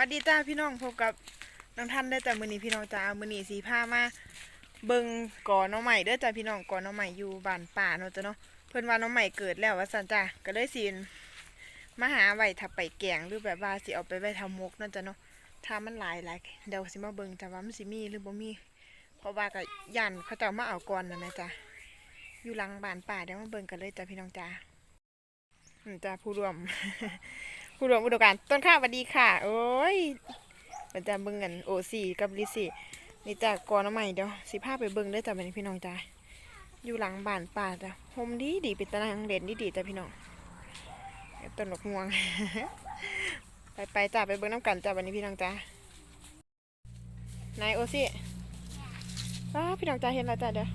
วัสดีจ้าพี่น้องพบกับน้องท่านได้แต่มือนี้พี่น้องจ้ามือนี้สีผ้ามาเบิงก่อน้องใหม่เด้อจ้าพี่น้องก่อน้องใหม่อยู่บ้านป่าเนาะจ้ะเนาะเพิ่นว่าน้องใหม่เกิดแล้วว่าสันจ้าก็เลยสิมาหาไว้ทับไปแกงหรือแบบว่าสิเอาไปไว้ทำมกเนาะจ้ะเนาะถ้ามันหลายหลายเดี๋ยวสิมาเบิงจ้าว่ามันสิมีหรือบ่มีเพราะว่าก็ยันเขาเจ้ามาเอาก่อนนะแม่จ้าอยู่หลังบ้านป่าเดี๋ยวมาเบิงกันเลยจ้าพี่น้องจ้าอืมจ้าผู้รวม ผู้ร่วมอุดมการต้นข้าวสวัสดีค่ะ โอ้ยมันจะเบิ่งกันโอซีกับลิซี่นี่จ้ะก่อนเอาใหม่เดี๋ยวสิพาไปเบิ่งได้จ้ะเป็นพี่น้องจ้าอยู่หลังบ้านป่าจ้ะโฮมดีดีเป็นตารางเด่นดีดีจ้ะพี่น้องต้นหลกม่วง ไปไปจ้าไปเบิ่งน้ำกันจ้าวันนี้พี่น้องจ้านายโอซี่ว้าพี่น้องจ้าเห็นแล้วจ้ะเดี๋ยว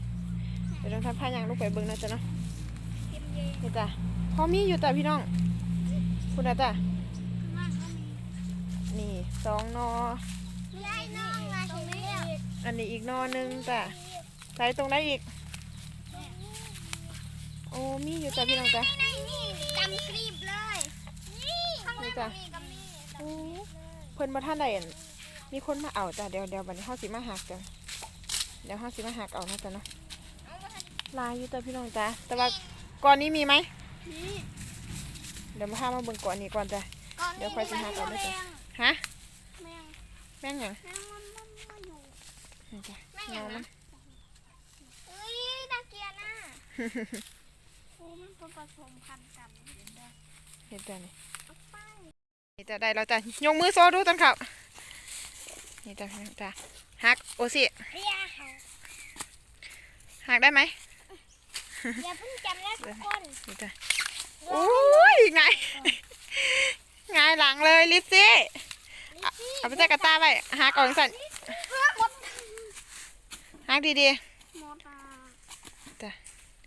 เดี๋ยวต้องทำผ้ายางลูกไปเบิ่งนะจ้ะเนาะนี่จ้ะพอมีอยู่จ้ะพี่น้องคุณนะจ้ะ นี่สองนอได้น้องมาถึงแล้วอันนี้อีกนอหนึงจ้ะใส่ตรงไหนอีก โอ้มีอยู่จ้ะพี่น้องจ้ะ นี่นี่ดำครีบเลย นี่ข้างนี่ล่างจ้ะมีก็มีโอ้เพิ่นมาท่านใดอั่นมีคนมาเอาจ้ะเดี๋ยวเดี๋ยววันนี้เฮาสิมาหักจ้ะเดี๋ยวเฮาสิมาหักเอานะจ้ะเนาะลายอยู่จ้ะพี่น้องจ้ะแต่ว่าก่อนนี้มีไหม นี่เดี๋ยวมาพามาเบิ่งก่อนนี้ก่อนจ้ะก่อนเดี๋ยวค่อยจะหาก่อนด้วยจ้ะ ฮะ แมงแม่งหยังแมงมันมันมันอยู่นี่จ้ะแม่งหเงายังมันะนเอ้ยน่าเกลียดน่ะโอ้มันเป็นผสมพันธุ์กันเห็นได้เห็นจ้ะนี่เอาไปนี่จ้ะได้แล้วจ้ะยกมือโซดูต้นข้าวนี่จ้ะพี่น้องจ้ะหักโอสิเฮียเขาหักได้ไหมอย่าเพิ่งจำนะทุกคนนี่จ้ะโอ้ยไงไงายหลังเลยลิซซี่เอาเอาไปใส่กระตาไว้หักออกสั่นเพื่อหมดหักดีหมดอะ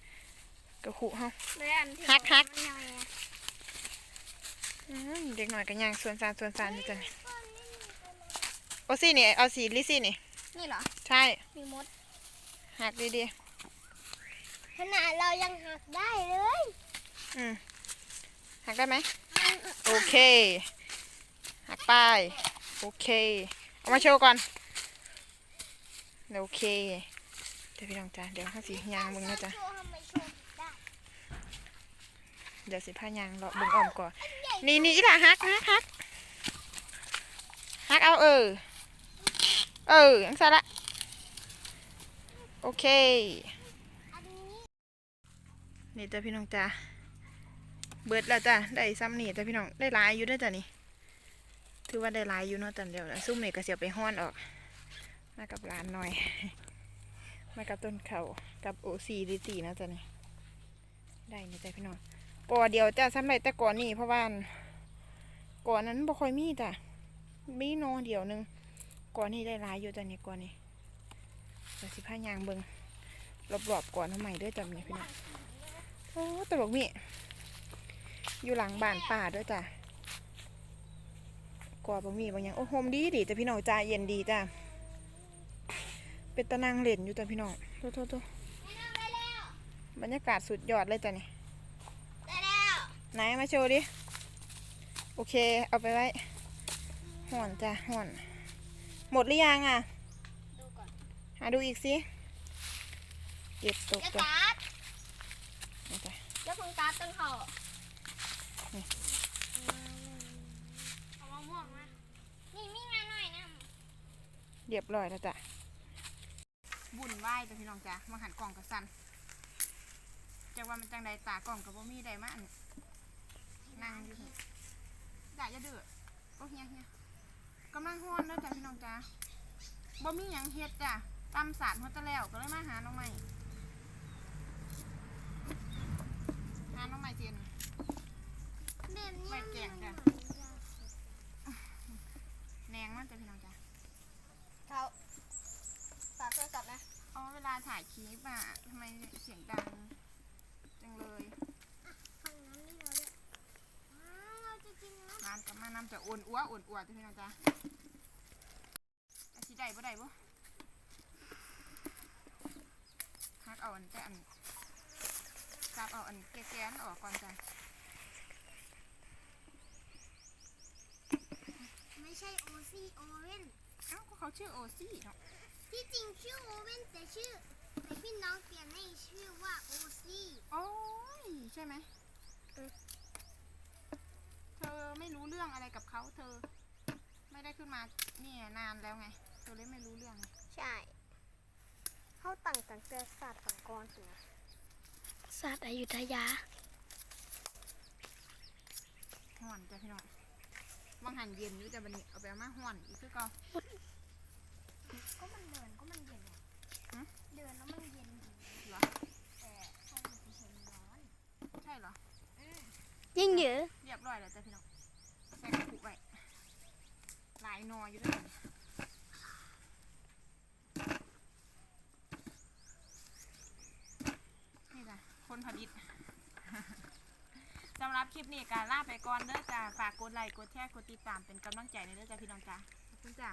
ๆกระขุเฮาเลยอันที่ฮักฮักมันยังไงอืมเด็กหน่อยกันย่างส่วนสานส่วนสานนี่จ้ะนี่โอซี่นี่เอาสีลิซซี่นี่นี่เหรอใช่มีมดหักดีขนาดเรายังหักได้เลยๆอืมหักได้ไหม โอเคหักไปโอเค เอามาโชว์ก่อนโอเคเดี๋ยวพี่น้องจ้ะเดี๋ยวข้าสียางมึงนะจ๊ะเดี๋ยวสิพายางเลาบิ่งอ้อมก่อน นี่นี่อีหล่ะฮักฮักฮักฮักเอาเออ เออยังใส่ละ โอเคนนี้นี่จ้ะพี่น้องจ้า เบิดแล้วจ้ะได้ซ้ำนี่จ้ะพี่น้องได้หลายอยู่ด้วยจ้ะนี่ถือว่าได้หลายอยู่เนาะจ้ะเดี๋ยวซุ่มนี่ก็เสียไปห้อนออก มากับร้านหน่อย มากับต้นเขากับโอซีดีตีนะจ้ะนี่ได้นี่จ้ะพี่น้องก่อเดียวจ้ะซ้ำไรแต่ก่อนนี่เพราะว่าก่อนนั้นบ่ค่อยมีจ้ะมีนอเดียวนึงก่อนนี้ได้หลายอยู่จ้ะนี่ก่อนนี้เดี๋ยวสิพายางเบิงรอบๆก่อนทำไมด้วยจ้ะนี่พี่น้องโอ้ตลกมี อยู่หลังบ้านป่าด้วยจ้ะกว่าบะมีบางอย่างโอ้โฮมดีดีจ้ะพี่น้องจ้าเย็นดีจ้ะเป็นตะนางเล่นอยู่จ้ะพี่น้องโทษโทษโทษได้แล้วบรรยากาศสุดยอดเลยจ้ะนี่ได้แล้วไหนมาโชว์ดิ โอเค เอาไปไว้ห่อนจ้ะห่อนหมดหรือยังอะดูก่อนหาดูอีกสิเก็บตกจะจ้ะตัดนี่จ้ะจะเพิ่งตัดต้นเขา นี่ เอามะม่วงมานี่มีงานหน่อยนะ เรียบร้อยแล้วจ้ะบุญไหวจ้ะพี่น้องจ้ะมาหันกล่องกับสันจังว่ามันจังใดตากล่องกับบ่มีใดมาอันนั่งอยู่นี่ด่าอย่าเดือดโอ้เฮียเฮียกำลังฮ้อนเด้อจ้ะพี่น้องจ้ะบ่มีหยังเฮ็ดจ้ะตำสาดหัวตะแล้วก็เลยมาหาน้องใหม่หาน้องใหม่เจียนเด่นไม่แกงจ้ะแหนงมันจ้ะพี่น้องจ้ะ เขาฝากโทรศัพท์นะอ๋อเวลาถ่ายคลิปอะทำไมเสียงดังจังเลยฟังน้ำนี่เราด้วยอ้าวเราจะกินนะร้านกับมานำจะอ้วนอ้วอ้วนอ้วนจ้ะพี่น้องจ้ะอาชีได้บ่ได้บ่ฮักเอาอันแต่อันจับเอาอันแก่ๆอันออกก่อนจ้ะไม่ใช่โอซี่โอเว่น เอ้าก็เขาชื่อโอซี่เนาะที่จริงชื่อโอเว่นแต่ชื่อแต่พี่น้องเปลี่ยนให้ชื่อว่าโอซี่โอ้ยใช่ไหมเออเธอไม่รู้เรื่องอะไรกับเขาเธอ ไม่ได้ขึ้นมาเนี่ยนานแล้วไง เธอเลยไม่รู้เรื่องไงใช่เขาตั้งตั้งแต่ศาสตร์สังกรสินะศาสตร์อยุธยาห่อนจ้ะพี่น้อง วังหันเย็นอยู่แต่บันนี้เอาไปเอามาห่อนอีกคือเก่าก็มันเดินก็มันเย็นอะฮะเดินแล้วมันเย็นดีเหรอแต่ห้องมันเห็นร้อนใช่เหรอยิ่งเยอะเรียบร้อยแล้วจ้ะพี่น้องใส่กระปุกไว้หลายหนออยู่ด้วยกันนี่จ้ะคนผลิตสำห รับคลิปนี้การลาไปก่อนเด้อจ้าฝากกดไลค์กดแชร์กดติดตามเป็นกำลังใจในเด้อจ้าพี่น้องจ้าขอบคุณจ้า